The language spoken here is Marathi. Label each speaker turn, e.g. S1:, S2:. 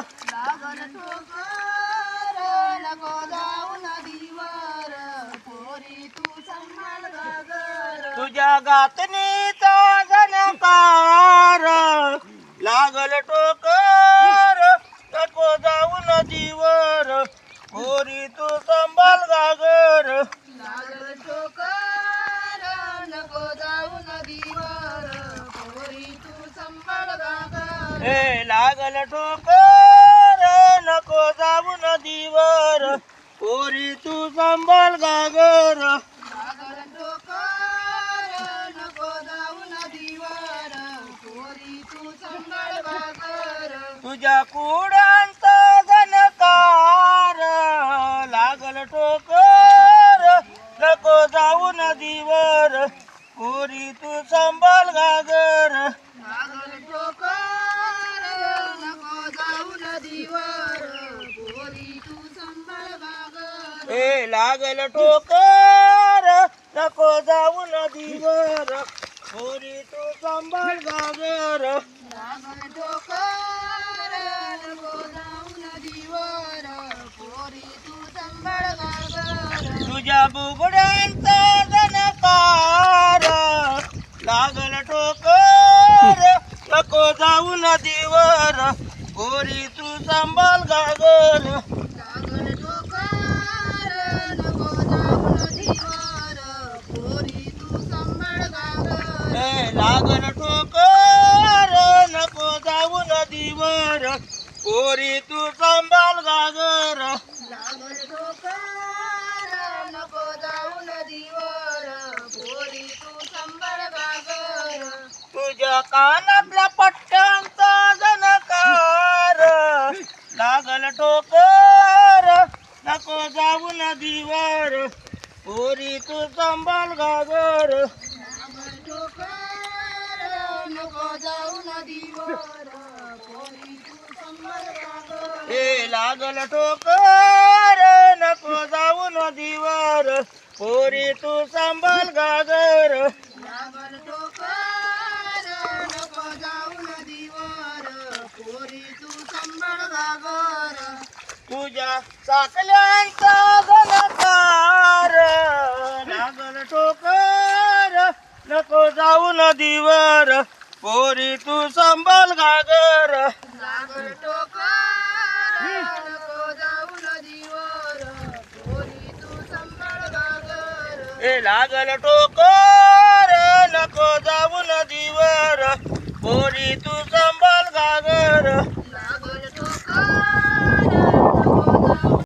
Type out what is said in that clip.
S1: लागल ठोकर नको जाऊ नदीवर पोरी. तू संभाळ गागर
S2: तुझ्या गातनीचा जनकार लागल टोकर नको जाऊ नदीवर पोरी तू संभाल गागर
S1: लागल ठोकर नको जाऊ नदीवर पोरी तू संभाळ गागर
S2: ए लागल ठोकर नको जाऊ नदीवर. पोरी तू संभाल गागर
S1: संभाळ
S2: तुझ्या कुडांचा जनकार लागल टोकर नको जाऊ नदीवर पोरी तू संभाल गागर
S1: लागल ठोकर नको जाऊ नदीवर संभाळ
S2: हे लागल टोकर नको जाऊ नदीवर. पोरी तू संभाल गागर.
S1: लागल ठोकर. नको जाऊ नदीवर. पोरी तू संभाळ गागर.
S2: तुझ्या बुगड्यांचा जनकार लागल टोकर नको जाऊ नदीवर. पोरी तू संभाल गागर
S1: लागल ठोकर नको जाऊ नदीवर पोरी तू संभाळ
S2: लागल ठोकर नको जाऊ नदीवर. पोरी तू संभाल गागर
S1: लागल ठोकर नको जाऊ नदीवर. पोरी तू संभाळ गागर
S2: तुझ्या कानातल्या पट्ट्यांचा जनकार. लागल ठोकर नको जाऊ नदीवर. पोरी तू संभाल गागर
S1: लागल ठोकर नको जाऊ नदीवर पोरी तू संभाळ गागर
S2: हे लागल ठोकर नको जाऊ नदीवर. पोरी तू संभाल गागर
S1: लागल ठोकर नको जाऊ नदीवर. पोरी तू संभाळ गागर
S2: तुझ्या साकल्यांचा गणकार लागल ठोकर नको जाऊ नदीवर. पोरी तू संभाल गागर हे लागल ठोकर नको जाऊ नदीवर.